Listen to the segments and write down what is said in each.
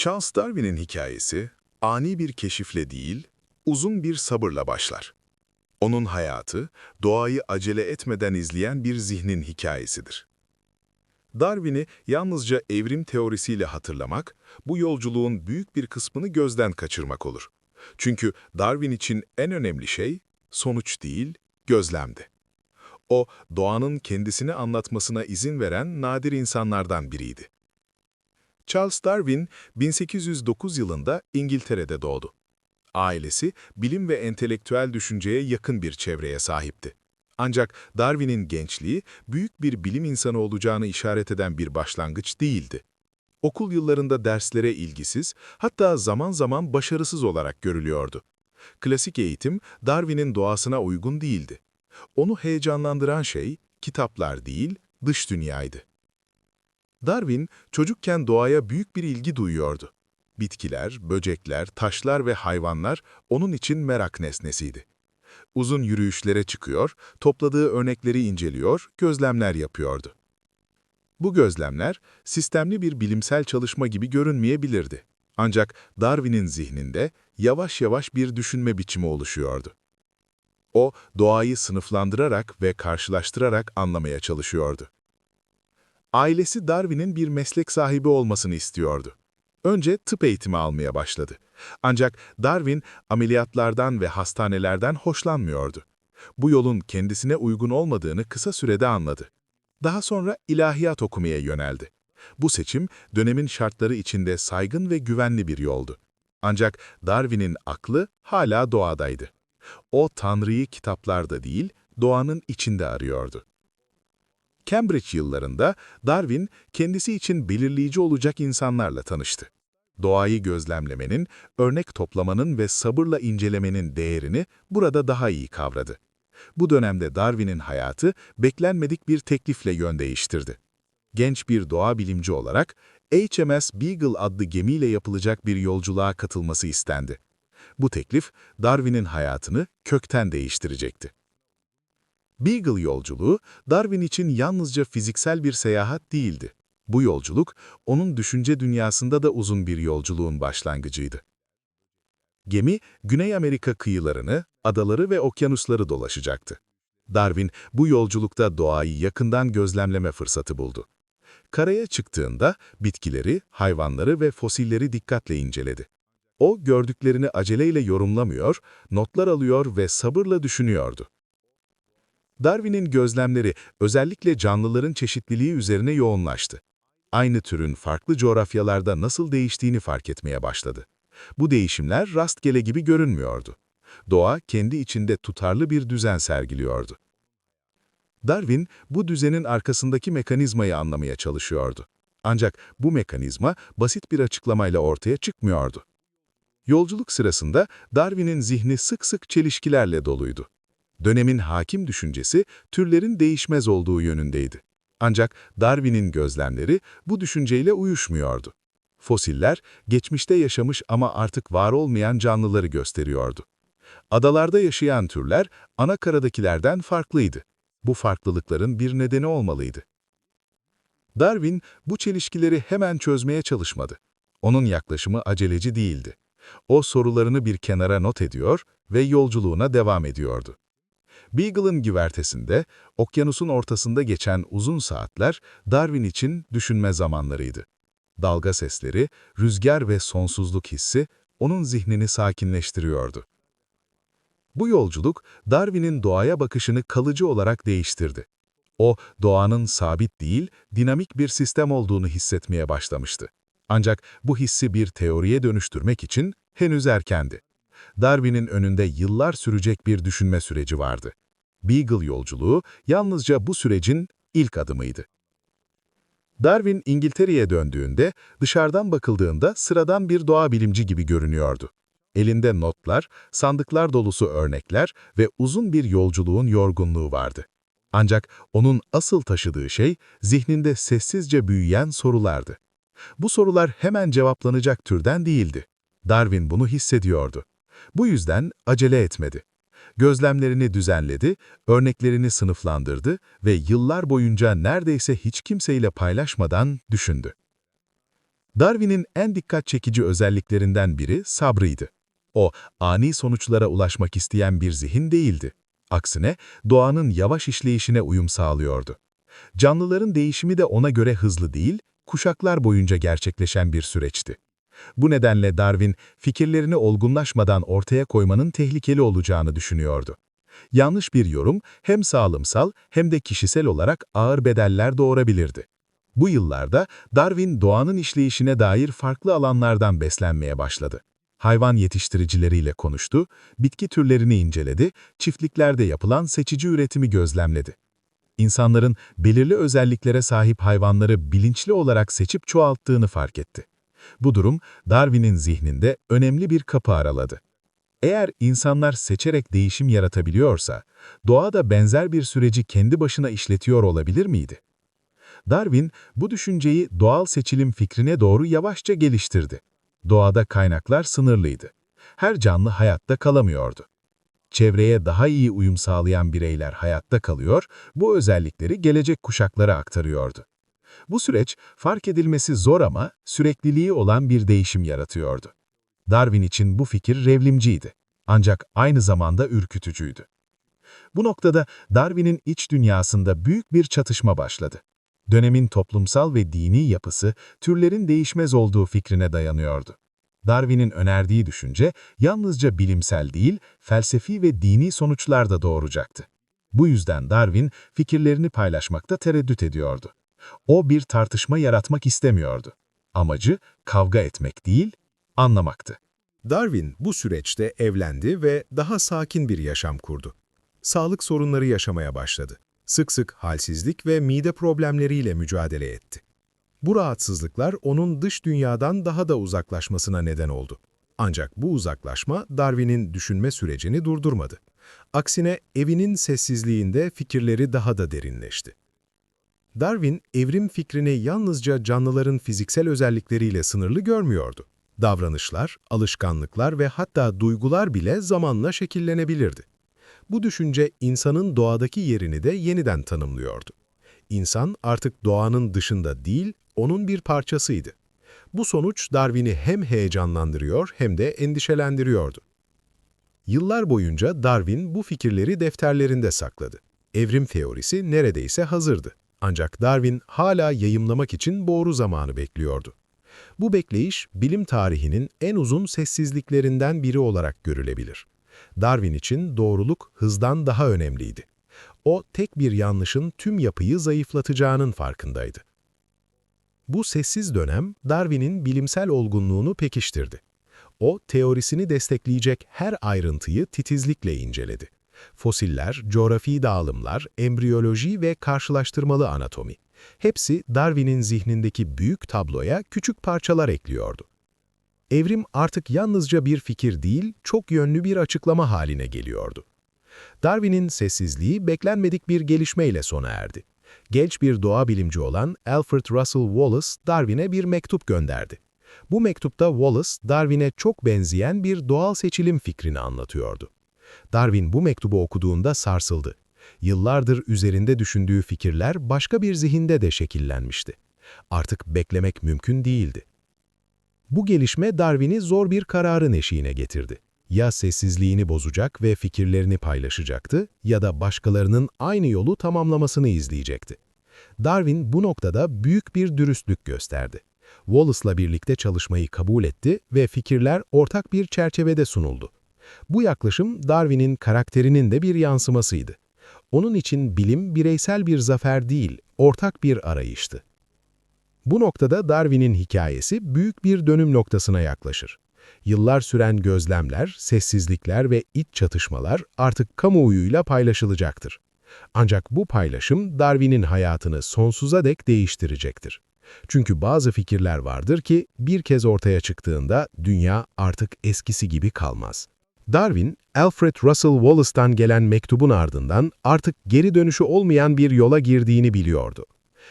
Charles Darwin'in hikayesi ani bir keşifle değil, uzun bir sabırla başlar. Onun hayatı, doğayı acele etmeden izleyen bir zihnin hikayesidir. Darwin'i yalnızca evrim teorisiyle hatırlamak, bu yolculuğun büyük bir kısmını gözden kaçırmak olur. Çünkü Darwin için en önemli şey, sonuç değil, gözlemdi. O, doğanın kendisini anlatmasına izin veren nadir insanlardan biriydi. Charles Darwin, 1809 yılında İngiltere'de doğdu. Ailesi, bilim ve entelektüel düşünceye yakın bir çevreye sahipti. Ancak Darwin'in gençliği, büyük bir bilim insanı olacağını işaret eden bir başlangıç değildi. Okul yıllarında derslere ilgisiz, hatta zaman zaman başarısız olarak görülüyordu. Klasik eğitim, Darwin'in doğasına uygun değildi. Onu heyecanlandıran şey, kitaplar değil, dış dünyaydı. Darwin, çocukken doğaya büyük bir ilgi duyuyordu. Bitkiler, böcekler, taşlar ve hayvanlar onun için merak nesnesiydi. Uzun yürüyüşlere çıkıyor, topladığı örnekleri inceliyor, gözlemler yapıyordu. Bu gözlemler, sistemli bir bilimsel çalışma gibi görünmeyebilirdi. Ancak Darwin'in zihninde yavaş yavaş bir düşünme biçimi oluşuyordu. O, doğayı sınıflandırarak ve karşılaştırarak anlamaya çalışıyordu. Ailesi Darwin'in bir meslek sahibi olmasını istiyordu. Önce tıp eğitimi almaya başladı. Ancak Darwin ameliyatlardan ve hastanelerden hoşlanmıyordu. Bu yolun kendisine uygun olmadığını kısa sürede anladı. Daha sonra ilahiyat okumaya yöneldi. Bu seçim dönemin şartları içinde saygın ve güvenli bir yoldu. Ancak Darwin'in aklı hala doğadaydı. O Tanrı'yı kitaplarda değil, doğanın içinde arıyordu. Cambridge yıllarında Darwin kendisi için belirleyici olacak insanlarla tanıştı. Doğayı gözlemlemenin, örnek toplamanın ve sabırla incelemenin değerini burada daha iyi kavradı. Bu dönemde Darwin'in hayatı beklenmedik bir teklifle yön değiştirdi. Genç bir doğa bilimci olarak HMS Beagle adlı gemiyle yapılacak bir yolculuğa katılması istendi. Bu teklif Darwin'in hayatını kökten değiştirecekti. Beagle yolculuğu Darwin için yalnızca fiziksel bir seyahat değildi. Bu yolculuk, onun düşünce dünyasında da uzun bir yolculuğun başlangıcıydı. Gemi, Güney Amerika kıyılarını, adaları ve okyanusları dolaşacaktı. Darwin, bu yolculukta doğayı yakından gözlemleme fırsatı buldu. Karaya çıktığında bitkileri, hayvanları ve fosilleri dikkatle inceledi. O, gördüklerini aceleyle yorumlamıyor, notlar alıyor ve sabırla düşünüyordu. Darwin'in gözlemleri özellikle canlıların çeşitliliği üzerine yoğunlaştı. Aynı türün farklı coğrafyalarda nasıl değiştiğini fark etmeye başladı. Bu değişimler rastgele gibi görünmüyordu. Doğa kendi içinde tutarlı bir düzen sergiliyordu. Darwin, bu düzenin arkasındaki mekanizmayı anlamaya çalışıyordu. Ancak bu mekanizma basit bir açıklamayla ortaya çıkmıyordu. Yolculuk sırasında Darwin'in zihni sık sık çelişkilerle doluydu. Dönemin hakim düşüncesi türlerin değişmez olduğu yönündeydi. Ancak Darwin'in gözlemleri bu düşünceyle uyuşmuyordu. Fosiller, geçmişte yaşamış ama artık var olmayan canlıları gösteriyordu. Adalarda yaşayan türler, ana karadakilerden farklıydı. Bu farklılıkların bir nedeni olmalıydı. Darwin, bu çelişkileri hemen çözmeye çalışmadı. Onun yaklaşımı aceleci değildi. O sorularını bir kenara not ediyor ve yolculuğuna devam ediyordu. Beagle'ın güvertesinde, okyanusun ortasında geçen uzun saatler Darwin için düşünme zamanlarıydı. Dalga sesleri, rüzgar ve sonsuzluk hissi onun zihnini sakinleştiriyordu. Bu yolculuk Darwin'in doğaya bakışını kalıcı olarak değiştirdi. O, doğanın sabit değil, dinamik bir sistem olduğunu hissetmeye başlamıştı. Ancak bu hissi bir teoriye dönüştürmek için henüz erkendi. Darwin'in önünde yıllar sürecek bir düşünme süreci vardı. Beagle yolculuğu yalnızca bu sürecin ilk adımıydı. Darwin İngiltere'ye döndüğünde dışarıdan bakıldığında sıradan bir doğa bilimci gibi görünüyordu. Elinde notlar, sandıklar dolusu örnekler ve uzun bir yolculuğun yorgunluğu vardı. Ancak onun asıl taşıdığı şey zihninde sessizce büyüyen sorulardı. Bu sorular hemen cevaplanacak türden değildi. Darwin bunu hissediyordu. Bu yüzden acele etmedi. Gözlemlerini düzenledi, örneklerini sınıflandırdı ve yıllar boyunca neredeyse hiç kimseyle paylaşmadan düşündü. Darwin'in en dikkat çekici özelliklerinden biri sabrıydı. O, ani sonuçlara ulaşmak isteyen bir zihin değildi. Aksine doğanın yavaş işleyişine uyum sağlıyordu. Canlıların değişimi de ona göre hızlı değil, kuşaklar boyunca gerçekleşen bir süreçti. Bu nedenle Darwin, fikirlerini olgunlaşmadan ortaya koymanın tehlikeli olacağını düşünüyordu. Yanlış bir yorum hem sağlımsal hem de kişisel olarak ağır bedeller doğurabilirdi. Bu yıllarda Darwin doğanın işleyişine dair farklı alanlardan beslenmeye başladı. Hayvan yetiştiricileriyle konuştu, bitki türlerini inceledi, çiftliklerde yapılan seçici üretimi gözlemledi. İnsanların belirli özelliklere sahip hayvanları bilinçli olarak seçip çoğalttığını fark etti. Bu durum Darwin'in zihninde önemli bir kapı araladı. Eğer insanlar seçerek değişim yaratabiliyorsa, doğa da benzer bir süreci kendi başına işletiyor olabilir miydi? Darwin, bu düşünceyi doğal seçilim fikrine doğru yavaşça geliştirdi. Doğada kaynaklar sınırlıydı. Her canlı hayatta kalamıyordu. Çevreye daha iyi uyum sağlayan bireyler hayatta kalıyor, bu özellikleri gelecek kuşaklara aktarıyordu. Bu süreç fark edilmesi zor ama sürekliliği olan bir değişim yaratıyordu. Darwin için bu fikir revlimciydi. Ancak aynı zamanda ürkütücüydü. Bu noktada Darwin'in iç dünyasında büyük bir çatışma başladı. Dönemin toplumsal ve dini yapısı türlerin değişmez olduğu fikrine dayanıyordu. Darwin'in önerdiği düşünce yalnızca bilimsel değil, felsefi ve dini sonuçlar da doğuracaktı. Bu yüzden Darwin fikirlerini paylaşmakta tereddüt ediyordu. O bir tartışma yaratmak istemiyordu. Amacı kavga etmek değil, anlamaktı. Darwin bu süreçte evlendi ve daha sakin bir yaşam kurdu. Sağlık sorunları yaşamaya başladı. Sık sık halsizlik ve mide problemleriyle mücadele etti. Bu rahatsızlıklar onun dış dünyadan daha da uzaklaşmasına neden oldu. Ancak bu uzaklaşma Darwin'in düşünme sürecini durdurmadı. Aksine evinin sessizliğinde fikirleri daha da derinleşti. Darwin, evrim fikrini yalnızca canlıların fiziksel özellikleriyle sınırlı görmüyordu. Davranışlar, alışkanlıklar ve hatta duygular bile zamanla şekillenebilirdi. Bu düşünce insanın doğadaki yerini de yeniden tanımlıyordu. İnsan artık doğanın dışında değil, onun bir parçasıydı. Bu sonuç Darwin'i hem heyecanlandırıyor hem de endişelendiriyordu. Yıllar boyunca Darwin bu fikirleri defterlerinde sakladı. Evrim teorisi neredeyse hazırdı. Ancak Darwin hala yayımlamak için doğru zamanı bekliyordu. Bu bekleyiş, bilim tarihinin en uzun sessizliklerinden biri olarak görülebilir. Darwin için doğruluk hızdan daha önemliydi. O, tek bir yanlışın tüm yapıyı zayıflatacağının farkındaydı. Bu sessiz dönem, Darwin'in bilimsel olgunluğunu pekiştirdi. O, teorisini destekleyecek her ayrıntıyı titizlikle inceledi. Fosiller, coğrafi dağılımlar, embriyoloji ve karşılaştırmalı anatomi. Hepsi Darwin'in zihnindeki büyük tabloya küçük parçalar ekliyordu. Evrim artık yalnızca bir fikir değil, çok yönlü bir açıklama haline geliyordu. Darwin'in sessizliği beklenmedik bir gelişmeyle sona erdi. Genç bir doğa bilimci olan Alfred Russel Wallace, Darwin'e bir mektup gönderdi. Bu mektupta Wallace, Darwin'e çok benzeyen bir doğal seçilim fikrini anlatıyordu. Darwin bu mektubu okuduğunda sarsıldı. Yıllardır üzerinde düşündüğü fikirler başka bir zihinde de şekillenmişti. Artık beklemek mümkün değildi. Bu gelişme Darwin'i zor bir kararın eşiğine getirdi. Ya sessizliğini bozacak ve fikirlerini paylaşacaktı ya da başkalarının aynı yolu tamamlamasını izleyecekti. Darwin bu noktada büyük bir dürüstlük gösterdi. Wallace'la birlikte çalışmayı kabul etti ve fikirler ortak bir çerçevede sunuldu. Bu yaklaşım Darwin'in karakterinin de bir yansımasıydı. Onun için bilim bireysel bir zafer değil, ortak bir arayıştı. Bu noktada Darwin'in hikayesi büyük bir dönüm noktasına yaklaşır. Yıllar süren gözlemler, sessizlikler ve iç çatışmalar artık kamuoyuyla paylaşılacaktır. Ancak bu paylaşım Darwin'in hayatını sonsuza dek değiştirecektir. Çünkü bazı fikirler vardır ki bir kez ortaya çıktığında dünya artık eskisi gibi kalmaz. Darwin, Alfred Russel Wallace'tan gelen mektubun ardından artık geri dönüşü olmayan bir yola girdiğini biliyordu.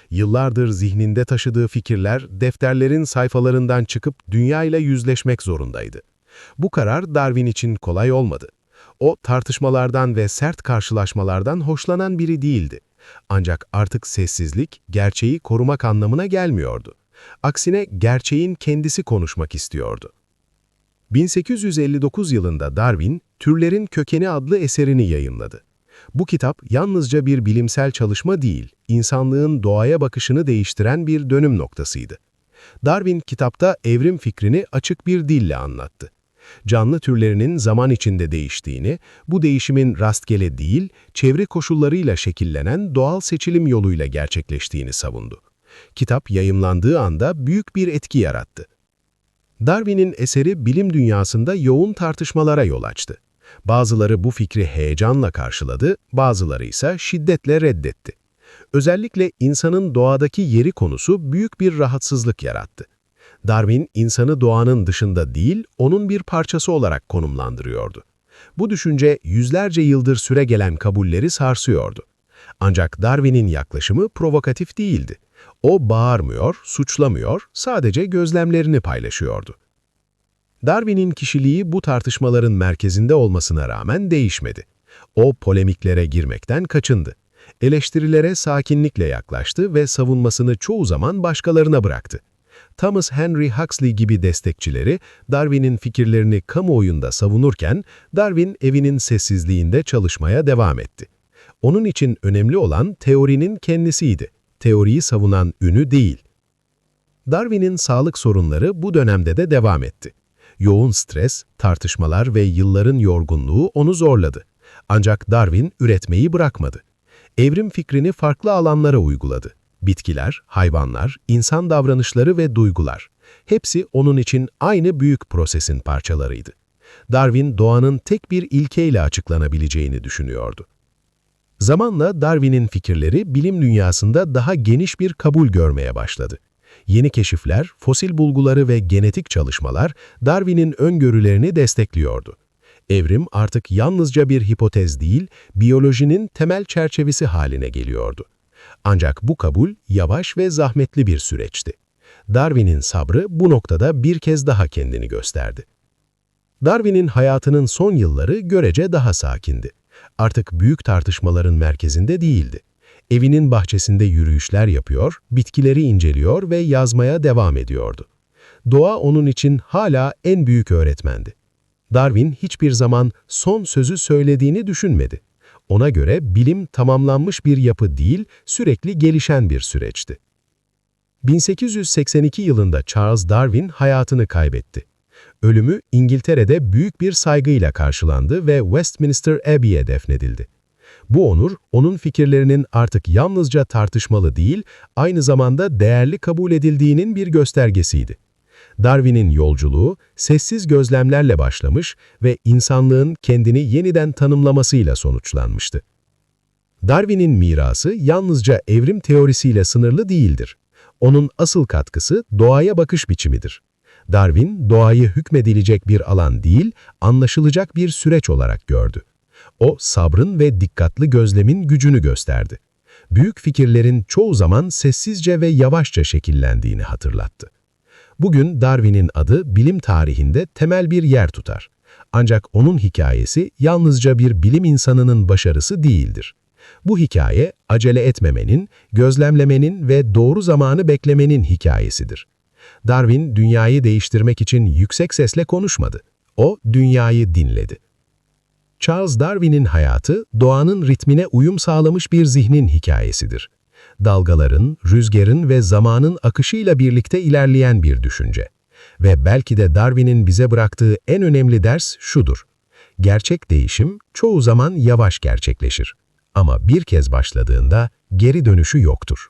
Yıllardır zihninde taşıdığı fikirler defterlerin sayfalarından çıkıp dünyayla yüzleşmek zorundaydı. Bu karar Darwin için kolay olmadı. O tartışmalardan ve sert karşılaşmalardan hoşlanan biri değildi. Ancak artık sessizlik gerçeği korumak anlamına gelmiyordu. Aksine gerçeğin kendisi konuşmak istiyordu. 1859 yılında Darwin, Türlerin Kökeni adlı eserini yayımladı. Bu kitap yalnızca bir bilimsel çalışma değil, insanlığın doğaya bakışını değiştiren bir dönüm noktasıydı. Darwin kitapta evrim fikrini açık bir dille anlattı. Canlı türlerinin zaman içinde değiştiğini, bu değişimin rastgele değil, çevre koşullarıyla şekillenen doğal seçilim yoluyla gerçekleştiğini savundu. Kitap yayımlandığı anda büyük bir etki yarattı. Darwin'in eseri bilim dünyasında yoğun tartışmalara yol açtı. Bazıları bu fikri heyecanla karşıladı, bazıları ise şiddetle reddetti. Özellikle insanın doğadaki yeri konusu büyük bir rahatsızlık yarattı. Darwin, insanı doğanın dışında değil, onun bir parçası olarak konumlandırıyordu. Bu düşünce yüzlerce yıldır süre gelen kabulleri sarsıyordu. Ancak Darwin'in yaklaşımı provokatif değildi. O bağırmıyor, suçlamıyor, sadece gözlemlerini paylaşıyordu. Darwin'in kişiliği bu tartışmaların merkezinde olmasına rağmen değişmedi. O polemiklere girmekten kaçındı. Eleştirilere sakinlikle yaklaştı ve savunmasını çoğu zaman başkalarına bıraktı. Thomas Henry Huxley gibi destekçileri Darwin'in fikirlerini kamuoyunda savunurken Darwin evinin sessizliğinde çalışmaya devam etti. Onun için önemli olan teorinin kendisiydi. Teoriyi savunan ünü değil. Darwin'in sağlık sorunları bu dönemde de devam etti. Yoğun stres, tartışmalar ve yılların yorgunluğu onu zorladı. Ancak Darwin üretmeyi bırakmadı. Evrim fikrini farklı alanlara uyguladı. Bitkiler, hayvanlar, insan davranışları ve duygular. Hepsi onun için aynı büyük prosesin parçalarıydı. Darwin doğanın tek bir ilkeyle açıklanabileceğini düşünüyordu. Zamanla Darwin'in fikirleri bilim dünyasında daha geniş bir kabul görmeye başladı. Yeni keşifler, fosil bulguları ve genetik çalışmalar Darwin'in öngörülerini destekliyordu. Evrim artık yalnızca bir hipotez değil, biyolojinin temel çerçevesi haline geliyordu. Ancak bu kabul yavaş ve zahmetli bir süreçti. Darwin'in sabrı bu noktada bir kez daha kendini gösterdi. Darwin'in hayatının son yılları görece daha sakindi. Artık büyük tartışmaların merkezinde değildi. Evinin bahçesinde yürüyüşler yapıyor, bitkileri inceliyor ve yazmaya devam ediyordu. Doğa onun için hala en büyük öğretmendi. Darwin hiçbir zaman son sözü söylediğini düşünmedi. Ona göre bilim tamamlanmış bir yapı değil, sürekli gelişen bir süreçti. 1882 yılında Charles Darwin hayatını kaybetti. Ölümü İngiltere'de büyük bir saygıyla karşılandı ve Westminster Abbey'e defnedildi. Bu onur, onun fikirlerinin artık yalnızca tartışmalı değil, aynı zamanda değerli kabul edildiğinin bir göstergesiydi. Darwin'in yolculuğu sessiz gözlemlerle başlamış ve insanlığın kendini yeniden tanımlamasıyla sonuçlanmıştı. Darwin'in mirası yalnızca evrim teorisiyle sınırlı değildir. Onun asıl katkısı doğaya bakış biçimidir. Darwin, doğayı hükmedilecek bir alan değil, anlaşılacak bir süreç olarak gördü. O, sabrın ve dikkatli gözlemin gücünü gösterdi. Büyük fikirlerin çoğu zaman sessizce ve yavaşça şekillendiğini hatırlattı. Bugün Darwin'in adı bilim tarihinde temel bir yer tutar. Ancak onun hikayesi yalnızca bir bilim insanının başarısı değildir. Bu hikaye acele etmemenin, gözlemlemenin ve doğru zamanı beklemenin hikayesidir. Darwin dünyayı değiştirmek için yüksek sesle konuşmadı. O dünyayı dinledi. Charles Darwin'in hayatı doğanın ritmine uyum sağlamış bir zihnin hikayesidir. Dalgaların, rüzgarın ve zamanın akışıyla birlikte ilerleyen bir düşünce. Ve belki de Darwin'in bize bıraktığı en önemli ders şudur. Gerçek değişim çoğu zaman yavaş gerçekleşir. Ama bir kez başladığında geri dönüşü yoktur.